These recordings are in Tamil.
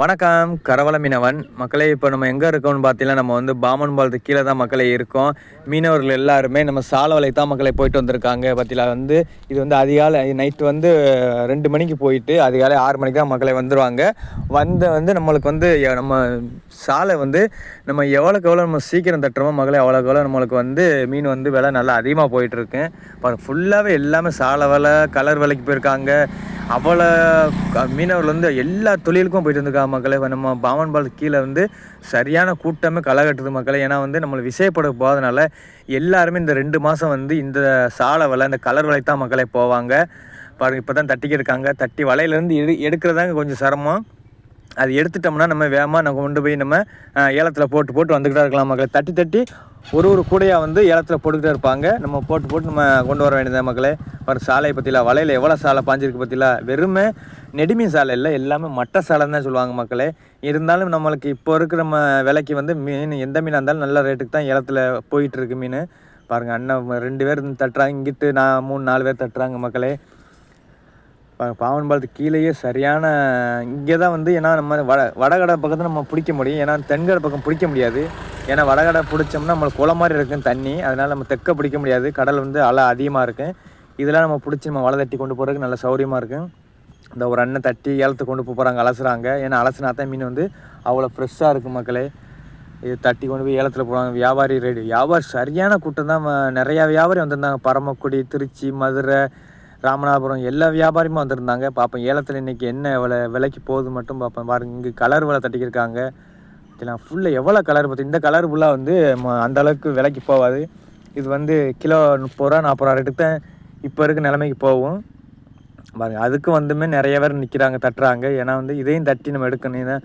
வணக்கம். கரவல மீனவன் மக்களே இப்போ நம்ம எங்கே இருக்கோம்னு பார்த்தீங்கன்னா நம்ம வந்து பாமன் பாலத்துக்கு கீழே தான் மக்களே இருக்கோம். மீனவர்கள் எல்லாருமே நம்ம சாலவலை தான் மக்களை போயிட்டு வந்திருக்காங்க. பார்த்தீங்களா வந்து இது வந்து அதிகாலை நைட்டு வந்து ரெண்டு மணிக்கு போயிட்டு அதிகாலை ஆறு மணிக்கு தான் மக்களை வந்துடுவாங்க வந்து வந்து நம்மளுக்கு வந்து நம்ம சாலை வந்து நம்ம எவ்வளோக்கு எவ்வளோ நம்ம சீக்கிரம் தட்டுறோமோ மக்களை அவ்வளோக்கு எவ்வளோ நம்மளுக்கு வந்து மீன் வந்து விலை நல்லா அதிகமாக போயிட்டுருக்கு. பாருங்க ஃபுல்லாகவே எல்லாமே சாலை விலை கலர் விலைக்கு போயிருக்காங்க. அவ்வளோ மீனவர்கள் வந்து எல்லா தொழிலுக்கும் போயிட்டு இருந்திருக்காங்க மக்களே இப்போ நம்ம பாமன் பால் கீழே வந்து சரியான கூட்டமே களை கட்டுது மக்களே. ஏன்னா வந்து நம்மளை விசைப்பட போகிறதுனால எல்லாருமே இந்த ரெண்டு மாதம் வந்து இந்த சாலை வலை இந்த கலர் வலை தான் மக்களே போவாங்க. பாருங்கள் இப்போ தான் தட்டிக்கிட்டு இருக்காங்க. தட்டி வலையிலேருந்து எடு எடுக்கிறதாங்க கொஞ்சம் சிரமம். அது எடுத்துட்டோம்னா நம்ம வேகமாக நம்ம கொண்டு போய் நம்ம ஏலத்தில் போட்டு போட்டு வந்துக்கிட்டே இருக்கலாம் மக்களை. தட்டி தட்டி ஒரு ஒரு கூடையாக வந்து ஏலத்தில் போட்டுக்கிட்டே இருப்பாங்க. நம்ம போட்டு போட்டு நம்ம கொண்டு வர வேண்டியது மக்களே. ஒரு சாலை பற்றிலாம் வலையில் எவ்வளோ சாலை பாஞ்சிருக்கு பற்றிலாம் வெறுமே நெடுமீன் சாலை இல்லை எல்லாமே மட்டை சாலைன்னு தான் சொல்லுவாங்க மக்களே. இருந்தாலும் நம்மளுக்கு இப்போ இருக்கிற நம்ம விலைக்கு வந்து மீன் எந்த மீனாக இருந்தாலும் நல்ல ரேட்டுக்கு தான் ஏலத்தில் போயிட்டுருக்கு மீன். பாருங்கள் அண்ணன் ரெண்டு பேர் தட்டுறாங்க இங்கிட்டு நான் மூணு நாலு பேர் தட்டுறாங்க மக்களே. பாவன் பாலத்துக்கு கீழேயே சரியான இங்கே தான் வந்து ஏன்னா நம்ம வட வடகடை பக்கத்தில் நம்ம பிடிக்க முடியும். ஏன்னா தென்கடை பக்கம் பிடிக்க முடியாது. ஏன்னா வடகடை பிடிச்சோம்னா நம்மளுக்கு குளம் மாதிரி இருக்கும் தண்ணி. அதனால் நம்ம தெற்க பிடிக்க முடியாது. கடல் வந்து அலை அதிகமாக இருக்கும் இதெல்லாம் நம்ம பிடிச்சி நம்ம வலை தட்டி கொண்டு போகிறதுக்கு நல்ல சௌரியமாக இருக்கும் இந்த ஒரு அண்ணன் தட்டி ஏலத்துக்கு கொண்டு போகிறாங்க அலசுறாங்க. ஏன்னா அலசுனா தான் மீன் வந்து அவ்வளோ ஃப்ரெஷ்ஷாக இருக்கும் மக்களே. இது தட்டி கொண்டு போய் ஏலத்தில் போடுவாங்க. வியாபாரி ரேடு வியாபாரி சரியான கூட்டம் தான். நிறையா வியாபாரி வந்திருந்தாங்க. பரமக்குடி திருச்சி மதுரை ராமநாதபுரம் எல்லா வியாபாரியுமே வந்திருந்தாங்க. பார்ப்போம் ஏலத்தில் இன்றைக்கி என்ன விலை விலைக்கு போகுது மட்டும் பார்ப்போம் பாருங்க இங்கே கலர் விலை தட்டிக்கிருக்காங்க. இதெல்லாம் ஃபுல்லாக எவ்வளோ கலர் பார்த்து இந்த கலர் ஃபுல்லாக வந்து ம- அந்த அளவுக்கு விலைக்கு போகாது. இது வந்து கிலோ முப்பது ரூபா நாற்பது ரூபா ரேட்டுக்கு தான் இப்போ இருக்க நிலைமைக்கு போகும். பாருங்க அதுக்கு வந்துமே நிறைய பேர் நிற்கிறாங்க தட்டுறாங்க. ஏன்னா வந்து இதையும் தட்டி நம்ம எடுக்கணும்.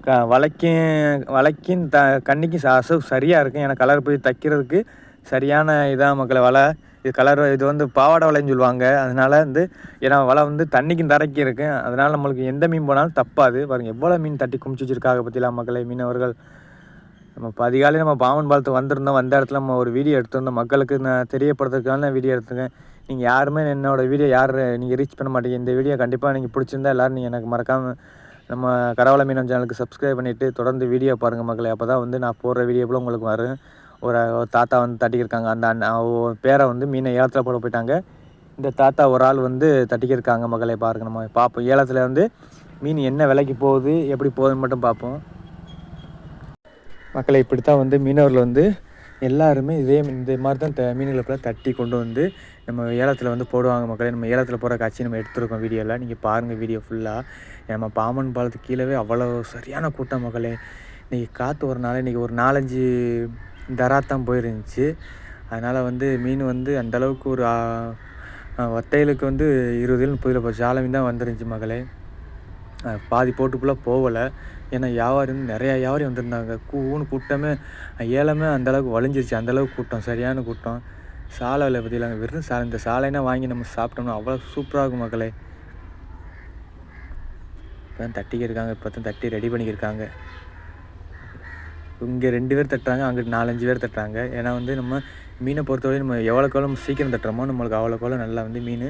க வலைக்கும் வலைக்கும் த கண்ணிக்கும் ச- சரியாக இருக்கும். ஏன்னா கலர் போய் தைக்கிறதுக்கு சரியான இதாக மக்களை வலை இது கலர் இது வந்து பாவாடை வலைன்னு சொல்லுவாங்க. அதனால வந்து ஏன்னா வலை வந்து தண்ணிக்கும் தரைக்கும் இருக்குது அதனால் நம்மளுக்கு எந்த மீன் போனாலும் தப்பாது. பாருங்கள் எவ்வளோ மீன் தட்டி குமிச்சு வச்சுருக்காங்க பற்றிலாம் மக்களை மீனவர்கள். நம்ம இப்போ நம்ம பாவன் பாலத்துக்கு வந்திருந்தோம். வந்த இடத்துல நம்ம ஒரு வீடியோ எடுத்திருந்தோம். மக்களுக்கு நான் தெரியப்படுறதுக்கான வீடியோ எடுத்துருக்கேன். நீங்கள் யாருமே என்னோட வீடியோ யார் நீங்கள் ரீச் பண்ண மாட்டீங்க. இந்த வீடியோ கண்டிப்பாக நீங்கள் பிடிச்சிருந்தா எல்லோரும் நீங்கள் எனக்கு மறக்காமல் நம்ம கரவள மீனம் சேனலுக்கு சப்ஸ்கிரைப் பண்ணிவிட்டு தொடர்ந்து வீடியோ பாருங்கள் மக்களை. அப்போ தான் வந்து நான் போடுற வீடியோ போல் உங்களுக்கு வரும். ஒரு தாத்தா வந்து தட்டிக்கிருக்காங்க. அந்த அண்ணன் பேரை வந்து மீனை ஏலத்தில் போட போயிட்டாங்க. இந்த தாத்தா ஒரு ஆள் வந்து தட்டிக்கிருக்காங்க மகளை பாருங்க நம்ம பார்ப்போம் ஏலத்தில் வந்து மீன் என்ன விலைக்கு போகுது எப்படி போகுதுன்னு மட்டும் பார்ப்போம் மக்களை இப்படித்தான் வந்து மீனவர்கள் வந்து எல்லாருமே இதே இந்த மாதிரி தான் த மீன்களை ஃபுல்லாக தட்டி கொண்டு வந்து நம்ம ஏலத்தில் வந்து போடுவாங்க மக்களே. நம்ம ஏலத்தில் போகிற காட்சி நம்ம எடுத்துருக்கோம் வீடியோவில் நீங்கள் பாருங்கள் வீடியோ ஃபுல்லாக நம்ம பாமன் பாலத்துக்கு கீழவே அவ்வளோ சரியான கூட்டம் மக்களே. இன்றைக்கி காற்று ஒரு நாள் இன்றைக்கி ஒரு நாலஞ்சு தராத்தான் போயிருந்துச்சு. அதனால் வந்து மீன் வந்து அந்த அளவுக்கு ஒரு வத்தையலுக்கு வந்து இருபது முப்பது கிலோ போச்சு. ஆழ மீன் தான் வந்துருந்துச்சு மகளே. பாதி போட்டுக்குள்ளே போகலை. ஏன்னா வியாபாரி வந்து நிறையா வியாபாரி வந்திருந்தாங்க. கூன்னு கூட்டமே ஏலமே அந்தளவுக்கு வலிஞ்சிருச்சு. அந்தளவுக்கு கூட்டம் சரியான கூட்டம். சாலை விலை பற்றிலாங்க வெறும் சாலை இந்த சாலைனா வாங்கி நம்ம சாப்பிட்டோம்னா அவ்வளோ சூப்பராக இருக்கும் மக்களே இப்போ தான் தட்டிக்கிருக்காங்க இப்போ தான் தட்டி ரெடி பண்ணிக்கிருக்காங்க இங்கே ரெண்டு பேர் தட்டுறாங்க அங்கிட்டு நாலஞ்சு பேர் தட்டுறாங்க. ஏன்னா வந்து நம்ம மீனை பொறுத்தவரை நம்ம எவ்வளோக்கு எவ்வளோ நம்ம சீக்கிரம் தட்டுறோமோ நம்மளுக்கு அவ்வளோக்கு எவ்வளோ நல்லா வந்து மீன்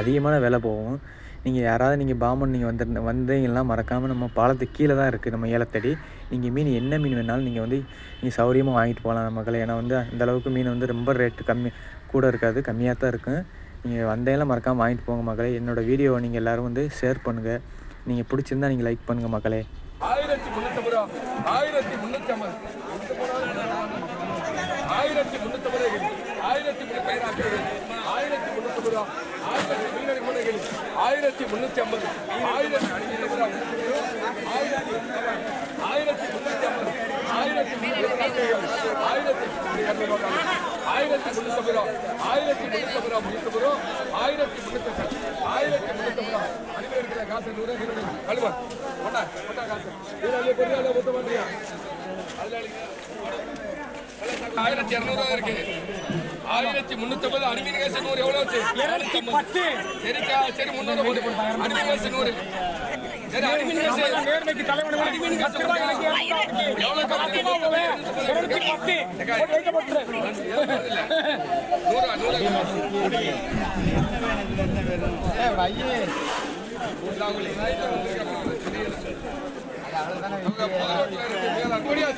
அதிகமான விலை போகும். நீங்கள் யாராவது நீங்கள் பாம்பன் நீங்கள் வந்து வந்தீங்கன்னா மறக்காமல் நம்ம பாலத்துக்கு கீழே தான் இருக்குது நம்ம ஏலத்தடி. நீங்கள் மீன் என்ன மீன் வேணாலும் நீங்கள் வந்து நீங்கள் சௌரியமாக வாங்கிட்டு போகலாம் நம்ம ஏன்னா வந்து அந்த அளவுக்கு மீன் வந்து ரொம்ப ரேட்டு கம்மி கூட இருக்காது கம்மியாக தான் இருக்கும் நீங்கள் வந்தீங்கன்னா மறக்காமல் வாங்கிட்டு போங்க மக்களே. என்னோடய வீடியோவை நீங்கள் எல்லோரும் வந்து ஷேர் பண்ணுங்கள் நீங்கள் பிடிச்சிருந்தா நீங்கள் லைக் பண்ணுங்கள் மக்களே. ஆயிரத்தி முன்னூத்தி ரூபா ஆயிரத்தி முன்னூத்தி ஐம்பது ஆயிரத்தி முன்னூத்தி ஐம்பது ஆயிரத்தி முன்னூத்தி ஆயிரத்தி முன்னூத்தி ரூபா ஆயிரத்தி மீனடி மூடைகள் ஆயிரத்தி முன்னூத்தி ஐம்பது ஆயிரத்தி ஆயிரத்தி ஆயிரத்தி முன்னூத்தி ஐம்பது ஆயிரத்தி முன்னூத்தி ஆயிரத்தி முன்னூத்தி ரூபா ஆயிரத்தி முன்னூத்தி ரூபா ஆயிரத்தி முன்னூத்தி ஆயிரத்தி முன்னூத்தி அனுப்பி இருக்கிற காசு நூறு கழுவா காசு இதுல பெரிய மொத்தம் பண்றியா ஆயிரத்தி இருநூறுவா இருக்கு ஆயிரத்தி முன்னூத்தி ஐம்பது காசு நூறு எவ்வளவு ஆச்சு? சரிக்கா சரி முன்னூறு போட்டு அனுமதி காசு நூறு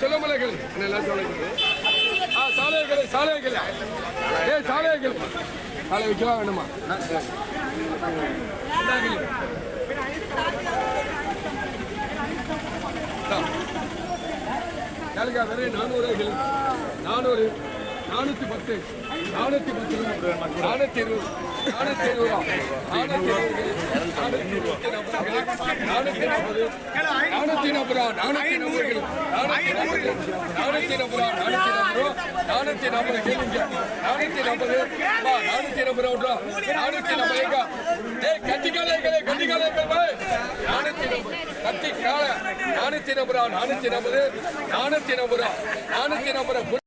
செல்லமலைகள் எல்லாம் சொல்லுங்க சாலைகள் சாலைகள் ஏ சாலைகள் சாலை வைக்கலாம் வேணுமா? நானூறு நானூறு. நானூத்தி பத்து. நானூத்தி பத்து. நானூத்தி இருபது. நானூத்தி இருபது. நானூத்தி நானூத்தி நாற்பது நானூத்தி நாற்பது ரூபா நானூத்தி நாற்பது நானூத்தி நாற்பது ரூபா நானூத்தி நாற்பது கேளுங்க நானூத்தி நாற்பது வா நானூத்தி நாற்பது ரூபா நானூத்தி நாற்பது ஏய் நானூத்தி கத்தி நானூத்தி நாற்பது ரூபா நானூத்தி நாற்பது நானூத்தி நாற்பது ரூபா நானூத்தி நாற்பது